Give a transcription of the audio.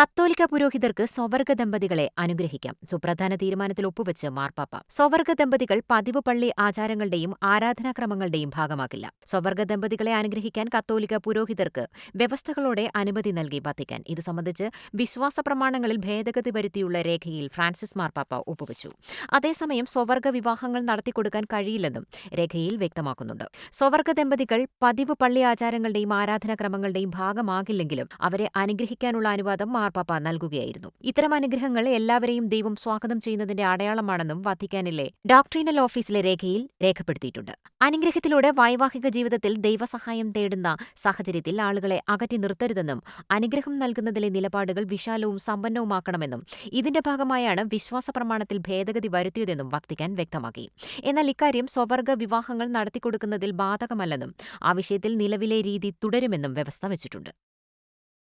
കത്തോലിക്ക പുരോഹിതർക്ക് സ്വവർഗ ദമ്പതികളെ അനുഗ്രഹിക്കാം. സുപ്രധാന തീരുമാനത്തിൽ ഒപ്പുവെച്ച് മാർപ്പാപ്പ. സ്വവർഗ ദമ്പതികൾ പതിവ് പള്ളി ആചാരങ്ങളുടെയും ആരാധനാക്രമങ്ങളുടെയും ഭാഗമാക്കില്ല സ്വവർഗ ദമ്പതികളെ അനുഗ്രഹിക്കാൻ കത്തോലിക്ക പുരോഹിതർക്ക് വ്യവസ്ഥകളോടെ അനുമതി നൽകി വത്തിക്കാൻ ഇത് സംബന്ധിച്ച് വിശ്വാസ പ്രമാണങ്ങളിൽ ഭേദഗതി വരുത്തിയുള്ള രേഖയിൽ ഫ്രാൻസിസ് മാർപ്പാപ്പ ഒപ്പുവെച്ചു. അതേസമയം സ്വവർഗ വിവാഹങ്ങൾ നടത്തിക്കൊടുക്കാൻ കഴിയില്ലെന്നും രേഖയിൽ വ്യക്തമാക്കുന്നുണ്ട്. സ്വവർഗ ദമ്പതികൾ പതിവ് പള്ളി ആചാരങ്ങളുടെയും ആരാധനാക്രമങ്ങളുടെയും ഭാഗമാകില്ലെങ്കിലും അവരെ അനുഗ്രഹിക്കാനുള്ള അനുവാദം മാർപ്പാപ്പ നൽകുകയായിരുന്നു. ഇത്തരം അനുഗ്രഹങ്ങൾ എല്ലാവരെയും ദൈവം സ്വാഗതം ചെയ്യുന്നതിന്റെ അടയാളമാണെന്നും വത്തിക്കാനിലെ ഡോക്ട്രീനൽ ഓഫീസിലെ രേഖയിൽ രേഖപ്പെടുത്തിയിട്ടുണ്ട്. അനുഗ്രഹത്തിലൂടെ വൈവാഹിക ജീവിതത്തിൽ ദൈവസഹായം തേടുന്ന സാഹചര്യത്തിൽ ആളുകളെ അകറ്റി നിർത്തരുതെന്നും അനുഗ്രഹം നൽകുന്നതിലെ നിലപാടുകൾ വിശാലവും സമ്പന്നവുമാക്കണമെന്നും ഇതിന്റെ ഭാഗമായാണ് വിശ്വാസ പ്രമാണത്തിൽ ഭേദഗതി വരുത്തിയതെന്നും വത്തിക്കാൻ വ്യക്തമാക്കി. എന്നാൽ ഇക്കാര്യം സ്വവർഗ വിവാഹങ്ങൾ നടത്തിക്കൊടുക്കുന്നതിൽ ബാധകമല്ലെന്നും ആ വിഷയത്തിൽ നിലവിലെ രീതി തുടരുമെന്നും വ്യവസ്ഥ വച്ചിട്ടുണ്ട്.